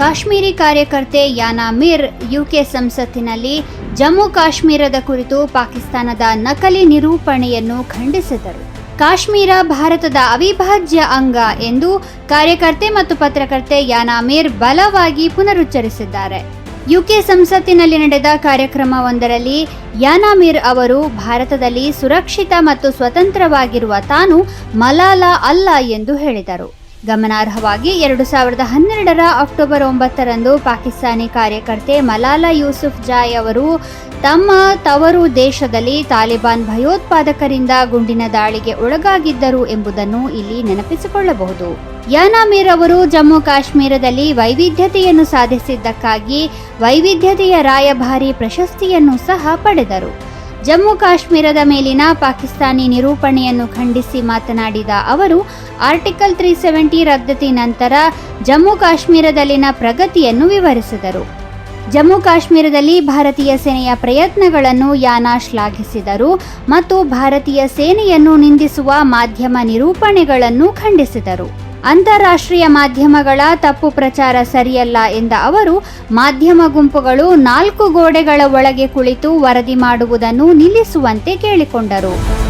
ಕಾಶ್ಮೀರಿ ಕಾರ್ಯಕರ್ತೆ Yana Mir UK ಸಂಸತ್ತಿನಲ್ಲಿ ಜಮ್ಮು ಕಾಶ್ಮೀರದ ಕುರಿತು ಪಾಕಿಸ್ತಾನದ ನಕಲಿ ನಿರೂಪಣೆಯನ್ನು ಖಂಡಿಸಿದರು. ಕಾಶ್ಮೀರ ಭಾರತದ ಅವಿಭಾಜ್ಯ ಅಂಗ ಎಂದು ಕಾರ್ಯಕರ್ತೆ ಮತ್ತು ಪತ್ರಕರ್ತೆ ಯಾನಾ ಮಿರ್ ಬಲವಾಗಿ ಪುನರುಚ್ಚರಿಸಿದ್ದಾರೆ. ಯುಕೆ ಸಂಸತ್ತಿನಲ್ಲಿ ನಡೆದ ಕಾರ್ಯಕ್ರಮವೊಂದರಲ್ಲಿ ಯಾನಾ ಮಿರ್ ಅವರು ಭಾರತದಲ್ಲಿ ಸುರಕ್ಷಿತ ಮತ್ತು ಸ್ವತಂತ್ರವಾಗಿರುವ ತಾನು ಮಲಾಲಾ ಅಲ್ಲ ಎಂದು ಹೇಳಿದರು. ಗಮನಾರ್ಹವಾಗಿ ಎರಡು ಸಾವಿರದ ಹನ್ನೆರಡರ ಅಕ್ಟೋಬರ್ ಒಂಬತ್ತರಂದು ಪಾಕಿಸ್ತಾನಿ ಕಾರ್ಯಕರ್ತೆ ಮಲಾಲಾ ಯೂಸುಫ್ ಜಾಯ್ ಅವರು ತಮ್ಮ ತವರು ದೇಶದಲ್ಲಿ ತಾಲಿಬಾನ್ ಭಯೋತ್ಪಾದಕರಿಂದ ಗುಂಡಿನ ದಾಳಿಗೆ ಒಳಗಾಗಿದ್ದರು ಎಂಬುದನ್ನು ಇಲ್ಲಿ ನೆನಪಿಸಿಕೊಳ್ಳಬಹುದು. ಯಾನಾ ಮೀರ್ ಅವರು ಜಮ್ಮು ಕಾಶ್ಮೀರದಲ್ಲಿ ವೈವಿಧ್ಯತೆಯನ್ನು ಸಾಧಿಸಿದ್ದಕ್ಕಾಗಿ ವೈವಿಧ್ಯತೆಯ ರಾಯಭಾರಿ ಪ್ರಶಸ್ತಿಯನ್ನು ಸಹ ಪಡೆದರು. ಜಮ್ಮು ಕಾಶ್ಮೀರದ ಮೇಲಿನ ಪಾಕಿಸ್ತಾನಿ ನಿರೂಪಣೆಯನ್ನು ಖಂಡಿಸಿ ಮಾತನಾಡಿದ ಅವರು, ಆರ್ಟಿಕಲ್ ತ್ರೀ ಸೆವೆಂಟಿ ರದ್ದತಿ ನಂತರ ಜಮ್ಮು ಕಾಶ್ಮೀರದಲ್ಲಿನ ಪ್ರಗತಿಯನ್ನು ವಿವರಿಸಿದರು. ಜಮ್ಮು ಕಾಶ್ಮೀರದಲ್ಲಿ ಭಾರತೀಯ ಸೇನೆಯ ಪ್ರಯತ್ನಗಳನ್ನು ಯಾನಾ ಶ್ಲಾಘಿಸಿದರು ಮತ್ತು ಭಾರತೀಯ ಸೇನೆಯನ್ನು ನಿಂದಿಸುವ ಮಾಧ್ಯಮ ನಿರೂಪಣೆಗಳನ್ನು ಖಂಡಿಸಿದರು. ಅಂತಾರಾಷ್ಟ್ರೀಯ ಮಾಧ್ಯಮಗಳ ತಪ್ಪು ಪ್ರಚಾರ ಸರಿಯಲ್ಲ ಎಂದ ಅವರು, ಮಾಧ್ಯಮ ಗುಂಪುಗಳು ನಾಲ್ಕು ಗೋಡೆಗಳ ಒಳಗೆ ಕುಳಿತು ವರದಿ ಮಾಡುವುದನ್ನು ನಿಲ್ಲಿಸುವಂತೆ ಕೇಳಿಕೊಂಡರು.